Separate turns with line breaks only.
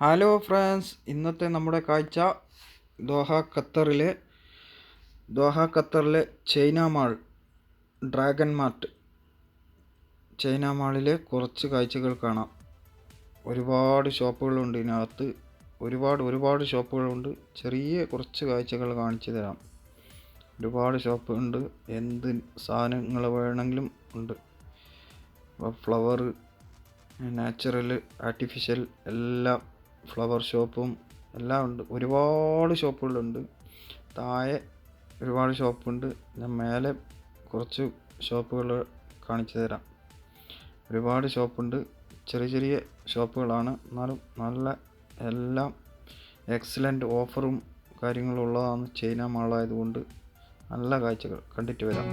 Hello friends ഇന്നത്തെ നമ്മുടെ കാഴ്ച ദോഹ ഖത്തറിലെ ദോഹ ഖത്തറിലെ China mall dragon mart. China മാളിലെ കുറച്ച് കാഴ്ചകൾ കാണാം. ഒരുപാട് ഷോപ്പുകളുണ്ട് ഇതിനകത്ത്. ഒരുപാട് ഒരുപാട് ഷോപ്പുകളുണ്ട് ചെറിയ കുറച്ച് കാഴ്ചകൾ കാണിച്ചു തരാം. ഒരുപാട് ഷോപ്പ് ഉണ്ട്. എന്ത് സാധനങ്ങൾ വേണമെങ്കിലും ഉണ്ട്. ഫ്ലവർ നാച്ചുറൽ ആർട്ടിഫിഷ്യൽ എല്ലാം ഫ്ലവർ ഷോപ്പും എല്ലാം ഉണ്ട്. ഒരുപാട് ഷോപ്പുകളുണ്ട്. താഴെ ഒരുപാട് ഷോപ്പുണ്ട്. ഞാൻ മേലെ കുറച്ച് ഷോപ്പുകൾ കാണിച്ചു തരാം. ഒരുപാട് ഷോപ്പുണ്ട്. ചെറിയ ചെറിയ ഷോപ്പുകളാണ്. എന്നാലും നല്ല എല്ലാം എക്സലന്റ് ഓഫറും കാര്യങ്ങളും ഉള്ളതാണ് ചൈന മാളായതുകൊണ്ട് നല്ല കാഴ്ചകൾ കണ്ടിട്ട് വരാം.